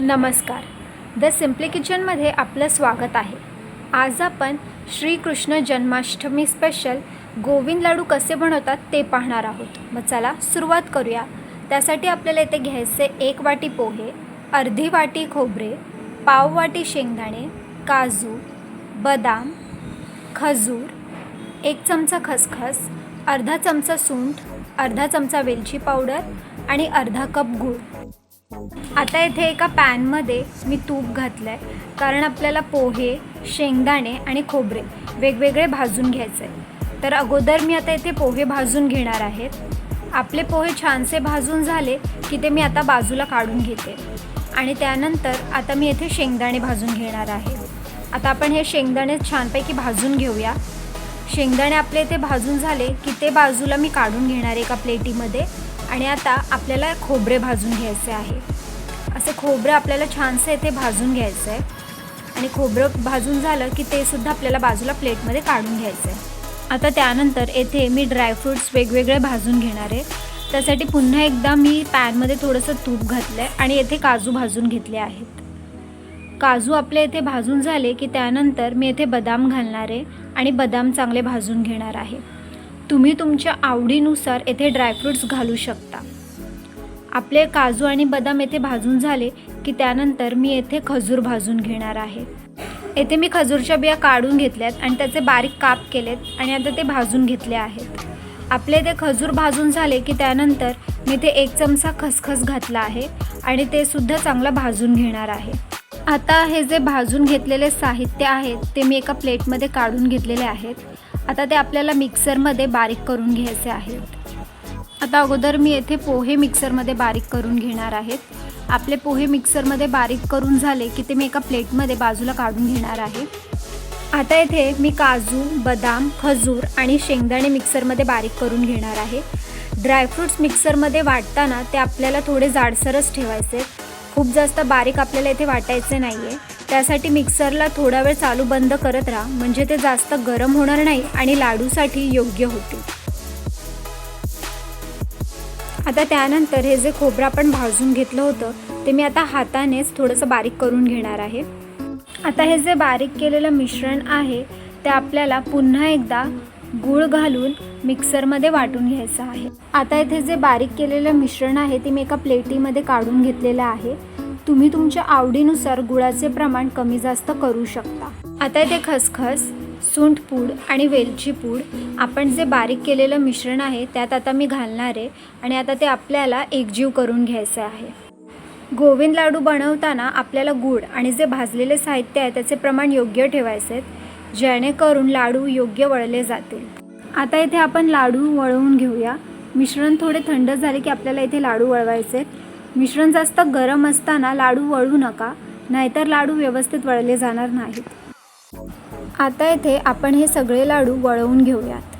नमस्कार. The simply किचनमध्ये आपलं स्वागत आहे. आज आपण श्रीकृष्ण जन्माष्टमी स्पेशल गोविंद लाडू कसे बनवतात ते पाहणार आहोत. मग चला सुरुवात करूया. त्यासाठी आपल्याला इथे घ्यायचे एक वाटी पोहे अर्धी वाटी खोबरे पाव वाटी शेंगदाणे काजू बदाम खजूर एक चमचा खसखस अर्धा चमचा सुंठ अर्धा चमचा वेलची पावडर आणि अर्धा कप गूळ. आता इथे एका पॅनमध्ये मी तूप घातलं आहे कारण आपल्याला पोहे शेंगदाणे आणि खोबरे वेगवेगळे भाजून घ्यायचे आहे तर अगोदर मी आता इथे पोहे भाजून घेणार आहेत. आपले पोहे छानसे भाजून झाले की ते मी आता बाजूला काढून घेते. आणि त्यानंतर आता मी येथे शेंगदाणे भाजून घेणार आहे. आता आपण हे शेंगदाणे छानपैकी भाजून घेऊया. शेंगदाणे आपले इथे भाजून झाले की ते बाजूला मी काढून घेणार एका प्लेटीमध्ये. आणि आता आपल्याला खोबरे भाजून घ्यायचे आहे. असे खोबरं आपल्याला छानसं येथे भाजून घ्यायचं आहे. आणि खोबरं भाजून झालं की ते सुद्धा आपल्याला बाजूला प्लेटमध्ये काढून घ्यायचं आहे. आता त्यानंतर येथे मी ड्रायफ्रूट्स वेगवेगळे भाजून घेणार आहे. त्यासाठी पुन्हा एकदा मी पॅनमध्ये थोडंसं तूप घातलं आहे आणि येथे काजू भाजून घेतले आहेत. काजू आपले येथे भाजून झाले की त्यानंतर मी येथे बदाम घालणार आहे आणि बदाम चांगले भाजून घेणार आहे. तुम्ही तुमच्या आवडीनुसार येथे ड्रायफ्रूट्स घालू शकता. आपले काजू आणि बदाम येथे भाजून झाले की त्यानंतर मी येथे खजूर भाजून घेणार आहे. येथे मी खजूरच्या बिया काढून घेतल्यात आणि त्याचे बारीक काप केलेत आणि आता ते भाजून घेतले आहेत. आपले ते खजूर भाजून झाले की त्यानंतर मी ते एक चमचा खसखस घातला आहे आणि ते सुद्धा चांगलं भाजून घेणार आहे. आता हे जे भाजून घेतलेले साहित्य आहेत ते मी एका प्लेटमध्ये काढून घेतलेले आहेत. आता ते आपल्याला मिक्सरमध्ये बारीक करून घ्यायचे आहेत. आता अगोदर मी येथे पोहे मिक्सरमध्ये बारीक करून घेणार आहेत. आपले पोहे मिक्सरमध्ये बारीक करून झाले की ते मी एका प्लेटमध्ये बाजूला काढून घेणार आहे. आता येथे मी काजू बदाम खजूर आणि शेंगदाणे मिक्सरमध्ये बारीक करून घेणार आहे. ड्रायफ्रूट्स मिक्सरमध्ये वाटताना ते आपल्याला थोडे जाडसरच ठेवायचे खूप जास्त बारीक आपल्याला इथे वाटायचे नाही आहे त्यासाठी मिक्सरला थोडा वेळ चालू बंद करत राहा. म्हणजे ते जास्त गरम होणार नाही आणि लाडूसाठी योग्य होतील. आता त्यानंतर हे जे खोबरं आपण भाजून घेतलं होतं ते मी आता हातानेच थोडंसं बारीक करून घेणार आहे. आता हे जे बारीक केलेलं मिश्रण आहे ते आपल्याला पुन्हा एकदा गूळ घालून मिक्सरमध्ये वाटून घ्यायचं आहे. आता इथे जे बारीक केलेलं मिश्रण आहे ते मी एका प्लेटीमध्ये काढून घेतलेलं आहे. तुम्ही तुमच्या आवडीनुसार गुळाचे प्रमाण कमी जास्त करू शकता. आता इथे खसखस सुंठ पूड आणि वेलची पूड आपण जे बारीक केलेलं मिश्रण आहे त्यात आता मी घालणार आहे आणि आता ते आपल्याला एकजीव करून घ्यायचं आहे. गोविंद लाडू बनवताना आपल्याला गूळ आणि जे भाजलेले साहित्य आहे त्याचे प्रमाण योग्य ठेवायचे जेणेकरून लाडू योग्य वळले जातील. आता इथे आपण लाडू वळवून घेऊया. मिश्रण थोडे थंड झाले की आपल्याला इथे लाडू वळवायचे मिश्रण जास्त गरम असताना लाडू वळू नका नाहीतर लाडू व्यवस्थित वळले जाणार नाहीत. आता येथे आपण हे सगळे लाडू वळवून घेऊयात.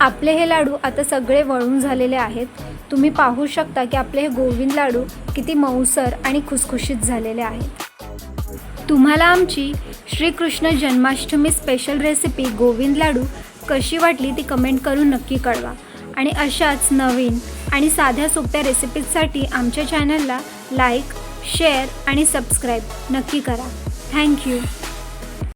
आपले हे लाडू आता सगळे वळून झालेले आहेत. तुम्ही पाहू शकता की आपले हे गोविंद लाडू किती मऊसर आणि खुसखुशीत झालेले आहेत. तुम्हाला आमची श्रीकृष्ण जन्माष्टमी स्पेशल रेसिपी गोविंद लाडू कशी वाटली ती कमेंट करून नक्की कळवा. आणि अशाच नवीन आणि साध्या सोप्या रेसिपीजसाठी आमच्या चॅनलला लाईक शेअर आणि सबस्क्राईब नक्की करा. थँक्यू